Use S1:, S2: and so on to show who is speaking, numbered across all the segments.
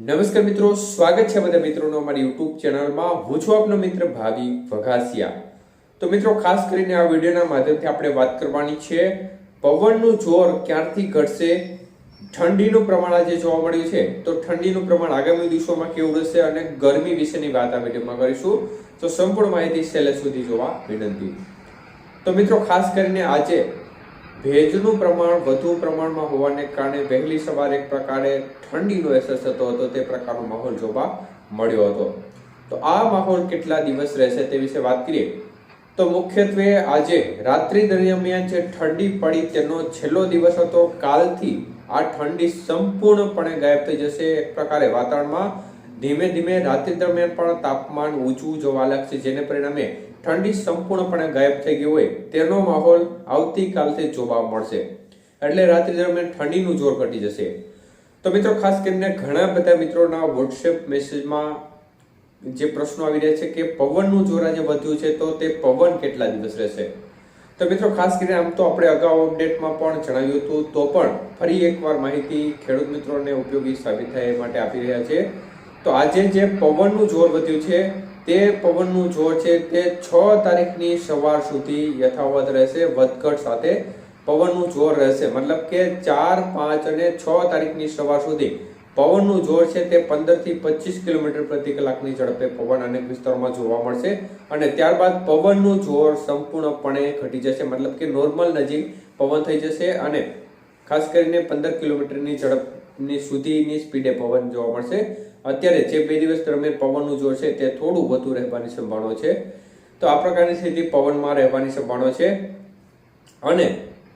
S1: નમસ્કાર મિત્રો, સ્વાગત છે બધા મિત્રોનો અમારી યુટ્યુબ ચેનલમાં. હું છું આપનો મિત્ર ભાવિ વઘાસિયા. તો મિત્રો, ખાસ કરીને આ વિડીયોના માધ્યમથી આપણે વાત કરવાની છે, પવનનું જોર ક્યારથી ઘટશે? ઠંડીનું પ્રમાણ આજે જોવા મળ્યું છે. તો ઠંડીનું પ્રમાણ આગામી દિવસોમાં કેવું રહેશે અને ગરમી વિશેની વાત આ વિડીયોમાં કરીશું. તો સંપૂર્ણ માહિતી છેલ્લે સુધી જોવા વિનંતી. તો મિત્રો, ખાસ કરીને આજે ભેજનું પ્રમાણ વધુ પ્રમાણમાં હોવાને કારણે વહેલી સવારે એક પ્રકારે ઠંડીનો અહેસાસ થતો હતો, તે પ્રકારનો માહોલ જોવા મળ્યો હતો. તો આ માહોલ કેટલા દિવસ રહેશે તે વિશે વાત કરીએ? તો મુખ્યત્વે આજે રાત્રિ દરમિયાન જે ઠંડી પડી તેનો છેલ્લો દિવસ હતો, કાલથી આ ઠંડી સંપૂર્ણપણે ગાયબ થઈ જશે. એક પ્રકારે વાતાવરણમાં ધીમે ધીમે રાત્રિ દરમિયાન પણ તાપમાન ઊંચું જોવા લાગશે, જેને પરિણામે ઠંડી સંપૂર્ણપણે ગાયબ થઈ ગઈ હોય તેનો માહોલ આવતીકાલથી જોવા મળશે. એટલે રાત્રિ દરમિયાન ઠંડીનું જોર ઘટી જશે. તો મિત્રો, ખાસ કરીને ઘણા બધા મિત્રોના વોટ્સએપ મેસેજમાં જે પ્રશ્નો આવી રહ્યા છે કે પવનનું જોર આજે વધ્યું છે તો તે પવન કેટલા દિવસ રહેશે? તો મિત્રો, ખાસ કરીને આમ તો આપણે અગાઉ અપડેટમાં પણ જણાવ્યું હતું, તો પણ ફરી એકવાર માહિતી ખેડૂત મિત્રોને ઉપયોગી સાબિત થાય એ માટે આપી રહ્યા છે. તો આજે જે પવનનું જોર વધ્યું છે તે પવનનું જોર છે તે છ તારીખની સવાર સુધી યથાવત રહેશે, વધઘટ સાથે પવનનું જોર રહેશે. મતલબ કે ચાર, પાંચ અને છ તારીખની સવાર સુધી પવનનું જોર છે તે પંદરથી પચીસ કિલોમીટર પ્રતિ કલાકની ઝડપે પવન અનેક વિસ્તારોમાં જોવા મળશે અને ત્યારબાદ પવનનું જોર સંપૂર્ણપણે ઘટી જશે. મતલબ કે નોર્મલ નજીક પવન થઈ જશે અને ખાસ કરીને પંદર કિલોમીટરની ઝડપની સુધીની સ્પીડે પવન જોવા મળશે. અત્યારે જે બે દિવસ દરમિયાન પવનનું જોર છે, તે થોડું વધુ રહેવાની સંભાવના છે. તો આ પ્રકારની સ્થિતિ પવનમાં રહેવાની સંભાવના છે. અને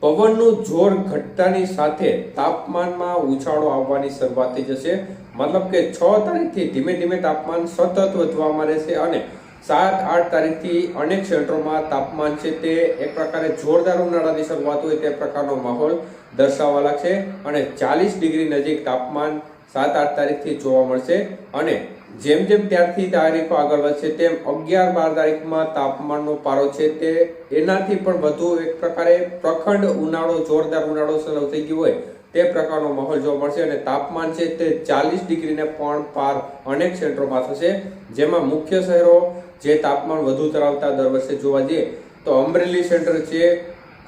S1: પવનનું જોર ઘટતાની સાથે તાપમાનમાં ઉછાળો આવવાની શરૂઆત થઈ જશે. મતલબ કે છ તારીખથી ધીમે ધીમે તાપમાન સતત વધવામાં રહેશે અને સાત, આઠ તારીખથી અનેક ક્ષેત્રોમાં તાપમાન છે તે એક પ્રકારે જોરદાર ઉનાળાની શરૂઆત હોય તે પ્રકારનો માહોલ દર્શાવવા લાગશે અને ચાલીસ ડિગ્રી નજીક તાપમાન સાત આઠ તારીખથી જોવા મળશે અને જેમ જેમ ત્યારથી તારીખો આગળ વધશે તેમ અગિયાર બાર તારીખમાં તાપમાનનો પારો છે તે એનાથી પણ વધુ એક પ્રકારે પ્રખંડ ઉનાળો, જોરદાર ઉનાળો શરૂ થઈ ગયો હોય તે પ્રકારનો માહોલ જોવા મળશે અને તાપમાન છે તે ચાલીસ ડિગ્રીને પણ પાર અનેક ક્ષેત્રોમાં થશે. જેમાં મુખ્ય શહેરો જે તાપમાન વધુ ધરાવતા દર વર્ષે જોવા જઈએ તો અમરેલી સેન્ટર છે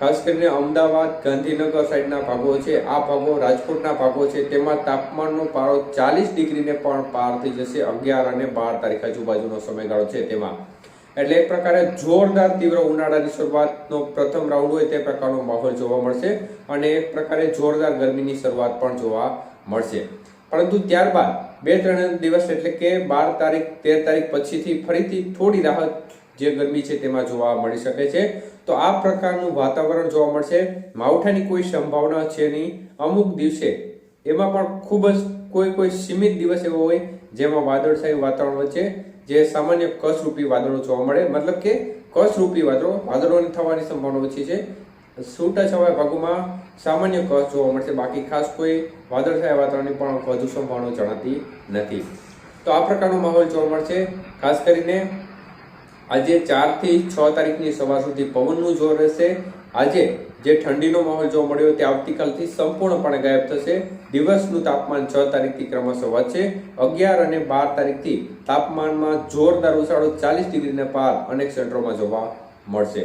S1: ખાસ કરીને અમદાવાદ, ગાંધીનગર સાઈડના ભાગો છે. આ ભાગો રાજકોટના ભાગો છે. તેમાં તાપમાનનો પારો ચાલીસ ડિગ્રીને પણ પાર થઈ જશે. અગિયાર અને બાર તારીખ આજુબાજુનો સમયગાળો છે તેમાં. એટલે એક પ્રકારે જોરદાર તીવ્ર ઉનાળાની શરૂઆતનો પ્રથમ રાઉન્ડ હોય તે પ્રકારનો માહોલ જોવા મળશે અને એક પ્રકારે જોરદાર ગરમીની શરૂઆત પણ જોવા મળશે. પરંતુ ત્યારબાદ બે ત્રણ દિવસ એટલે કે બાર તારીખ, તેર તારીખ પછીથી ફરીથી થોડી રાહત જે ગરમી છે તેમાં જોવા મળી શકે છે. તો આ પ્રકારનું વાતાવરણ જોવા મળશે. માવઠાની કોઈ સંભાવના છે નહીં. અમુક દિવસે એમાં પણ ખૂબ જ કોઈ કોઈ સીમિત દિવસ એવો હોય જેમાં વાદળછાયું વાતાવરણ વચ્ચે જે સામાન્ય કસરૂપી વાદળો જોવા મળે. મતલબ કે કસરૂપી વાદળો, વાદળોની થવાની સંભાવના ઓછી છે. છૂટાછવાયા ભાગોમાં સામાન્ય કસ જોવા મળશે. બાકી ખાસ કોઈ વાદળછાયા વાતાવરણની પણ વધુ સંભાવના જણાતી નથી. તો આ પ્રકારનો માહોલ જોવા મળશે. ખાસ કરીને આજે ચારથી છ તારીખની સવાર સુધી પવનનું જોર રહેશે. આજે જે ઠંડીનો માહોલ જોવા મળ્યો તે આવતીકાલથી સંપૂર્ણપણે ગાયબ થશે. દિવસનું તાપમાન છ તારીખથી ક્રમશઃ વધશે. અગિયાર અને બાર તારીખથી તાપમાનમાં જોરદાર ઉછાળો ચાલીસ ડિગ્રીને પાર અનેક સેન્ટરોમાં જોવા મળશે.